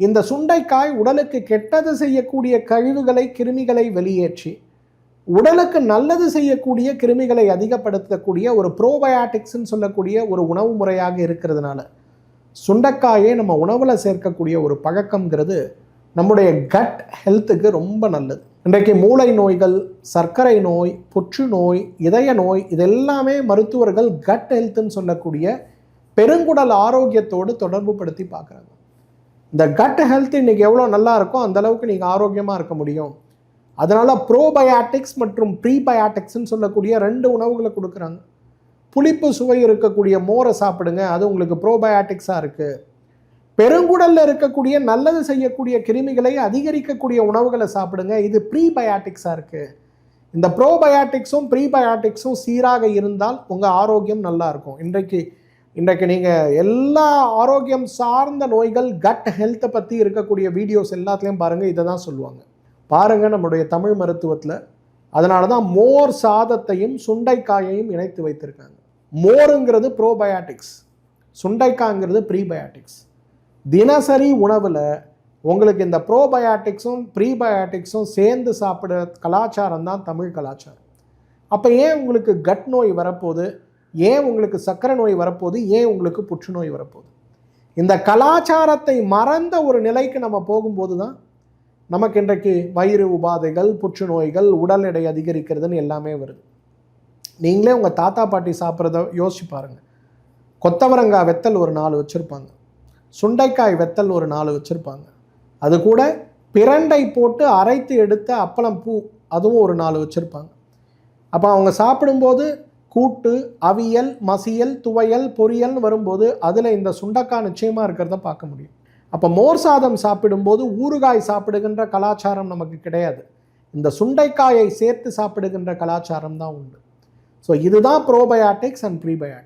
இந்த சுண்டைக்காய் உடலுக்கு கெட்டது செய்யக்கூடிய கழிவுகளை கிருமிகளை வெளியேற்றி உடலுக்கு நல்லது செய்யக்கூடிய கிருமிகளை அதிகப்படுத்தக்கூடிய ஒரு ப்ரோபயாட்டிக்ஸ்ன்னு சொல்லக்கூடிய ஒரு உணவு முறையாக இருக்கிறதுனால சுண்டைக்காயை நம்ம உணவில் சேர்க்கக்கூடிய ஒரு பழக்கங்கிறது நம்முடைய கட் ஹெல்த்துக்கு ரொம்ப நல்லது. இன்றைக்கு மூளை நோய்கள் சர்க்கரை நோய் புற்றுநோய் இதய நோய் இதெல்லாமே மருத்துவர்கள் கட் ஹெல்த்துன்னு சொல்லக்கூடிய பெருங்குடல் ஆரோக்கியத்தோடு தொடர்பு படுத்தி பார்க்குறாங்க. இந்த கட் ஹெல்த் இன்னைக்கு எவ்வளோ நல்லா இருக்கோ அந்த அளவுக்கு நீங்கள் ஆரோக்கியமாக இருக்க முடியும். அதனால் ப்ரோபயாட்டிக்ஸ் மற்றும் ப்ரீபயாட்டிக்ஸ்ன்னு சொல்லக்கூடிய ரெண்டு உணவுகளை கொடுக்குறாங்க. புளிப்பு சுவை இருக்கக்கூடிய மோரை சாப்பிடுங்க அது உங்களுக்கு ப்ரோபயாட்டிக்ஸாக இருக்குது பெருங்குடலில் இருக்கக்கூடிய நல்லது செய்யக்கூடிய கிருமிகளை அதிகரிக்கக்கூடிய உணவுகளை சாப்பிடுங்க இது ப்ரீபயாட்டிக்ஸாக இருக்குது இந்த ப்ரோபயாட்டிக்ஸும் ப்ரீபயாட்டிக்ஸும் சீராக இருந்தால் உங்கள் ஆரோக்கியம் நல்லாயிருக்கும் இன்றைக்கு இன்றைக்கு நீங்கள் எல்லா ஆரோக்கியம் சார்ந்த நோய்கள் கட் ஹெல்த்தை பற்றி இருக்கக்கூடிய வீடியோஸ் எல்லாத்துலேயும் பாருங்கள் இதை தான் சொல்லுவாங்க. பாருங்கள் நம்முடைய தமிழ் மருத்துவத்தில் அதனால தான் மோர் சாதத்தையும் சுண்டைக்காயையும் இணைத்து வைத்திருக்காங்க. மோருங்கிறது ப்ரோபயாட்டிக்ஸ் சுண்டைக்காய்ங்கிறது ப்ரீபயாட்டிக்ஸ் தினசரி உணவில் உங்களுக்கு இந்த ப்ரோபயாட்டிக்ஸும் ப்ரீபயாட்டிக்ஸும் சேர்ந்து சாப்பிட கலாச்சாரம் தான் தமிழ் கலாச்சாரம். அப்போ ஏன் உங்களுக்கு கட் நோய் வரப்போகுது? ஏன் உங்களுக்கு சர்க்கரை நோய் வரப்போகுது? ஏன் உங்களுக்கு புற்றுநோய் வரப்போகுது? இந்த கலாச்சாரத்தை மறந்த ஒரு நிலைக்கு நம்ம போகும்போது தான் நமக்கு இன்றைக்கு வயிறு உபாதைகள் புற்றுநோய்கள் உடல் எடை அதிகரிக்கிறதுன்னு எல்லாமே வருது. நீங்களே உங்கள் தாத்தா பாட்டி சாப்பிட்றத யோசிச்சு பாருங்கள் கொத்தவரங்காய் வெத்தல் ஒரு நாலு வச்சுருப்பாங்க. சுண்டைக்காய் வெத்தல் ஒரு நாலு வச்சுருப்பாங்க. அது கூட பிரண்டை போட்டு அரைத்து எடுத்த அப்பளம் பூ அதுவும் ஒரு நாலு வச்சுருப்பாங்க. அப்போ அவங்க சாப்பிடும்போது கூட்டு அவியல் மசியல் துவையல் பொரியல்னு வரும்போது அதில் இந்த சுண்டக்காய் நிச்சயமாக இருக்கிறத பார்க்க முடியும். அப்போ மோர் சாதம் சாப்பிடும்போது ஊறுகாய் சாப்பிடுகின்ற கலாச்சாரம் நமக்கு கிடையாது. இந்த சுண்டைக்காயை சேர்த்து சாப்பிடுகின்ற கலாச்சாரம் தான் உண்டு. ஸோ இதுதான் ப்ரோபயாட்டிக்ஸ் அண்ட் ப்ரீபயாட்டிக்ஸ்